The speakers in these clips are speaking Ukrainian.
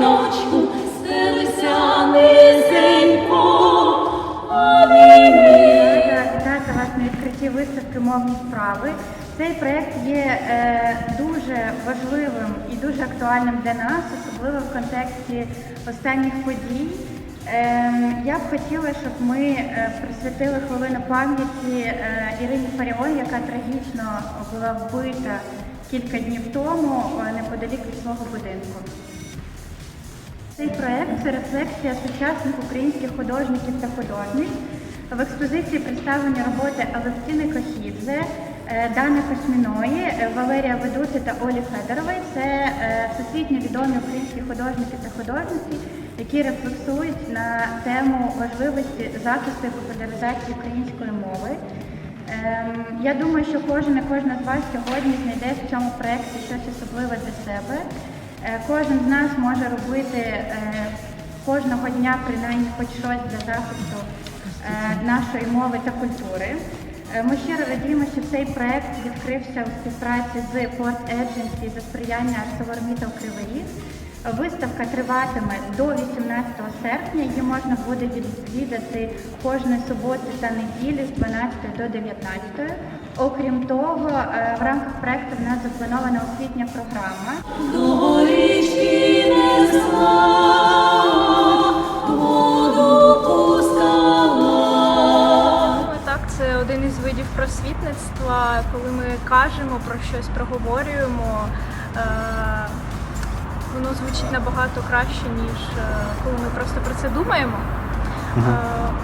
ялиночку, стелися низенько, обійми. Рада вітати вас на відкритті виставки мовні справи. Цей проект є е, дуже важливим і дуже актуальним для нас, особливо в контексті останніх подій. Е, я б хотіла, щоб ми е, присвятили хвилину пам'яті е, Ірині Фаріон, яка трагічно була вбита кілька днів тому е, неподалік від свого будинку. Цей проект це рефлексія сучасних українських художників та художниць. В експозиції представлені роботи Алевтини Кохідзе, е, Дани Косміної, е, Валерія Ведути та Олі Федорової. Це е, всесвітньо відомі українські художники та художниці, які рефлексують на тему важливості захисту і популяризації української мови. Ем, Я думаю, що кожен і кожна з вас сьогодні знайде в цьому проєкті щось особливе для себе. Е, Кожен з нас може робити е, кожного дня принаймні хоч щось для захисту е, нашої мови та культури. Ми щиро радіємо, що цей проект відкрився у співпраці з Port Agency за сприяння ArcelorMittal Кривий. Виставка триватиме до 18 серпня. Її можна буде відвідати кожної суботи та неділі з 12 до 19. Окрім того, в рамках проекту в нас запланована освітня програма. Один із видів просвітництва, коли ми кажемо про щось, проговорюємо. Е, воно звучить набагато краще, ніж е, коли ми просто про це думаємо. Е,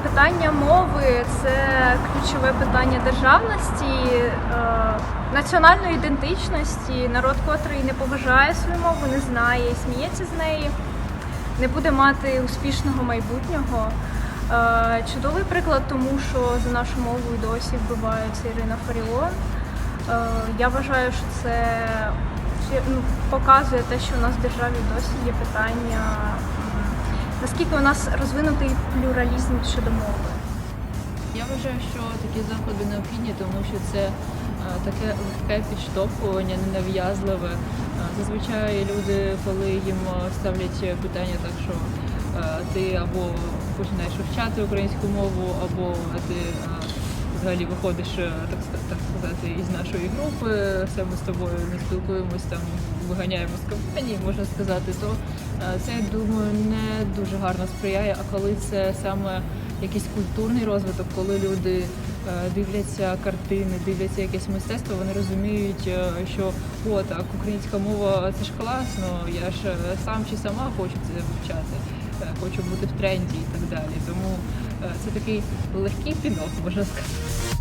питання мови це ключове питання державності, е, національної ідентичності. Народ, котрий не поважає свою мову, не знає сміється з неї, не буде мати успішного майбутнього. Е, Чудовий приклад тому, що за нашу мову і досі вбивається Ірина Фаріон. Я вважаю, що це ну, показує те, що у нас в державі досі є питання, наскільки у нас розвинутий плюралізм щодо мови. Я вважаю, що такі заходи необхідні, тому що це е, таке легке підштовхування, ненав'язливе. Е, Зазвичай люди, коли їм е, ставлять питання, так що ти або починаєш вивчати українську мову, або ти взагалі виходиш, е, так, так сказати, із нашої групи, все ми з тобою не спілкуємось, там виганяємо з компанії, можна сказати, то е, це, я думаю, не дуже гарно сприяє. А коли це саме якийсь культурний розвиток, коли люди е, дивляться картини, дивляться якесь мистецтво, вони розуміють, що о, так, українська мова це ж класно, я ж сам чи сама хочу це вивчати, хочу бути в тренді і так далі. Тому це такий легкий пінок, можна сказати.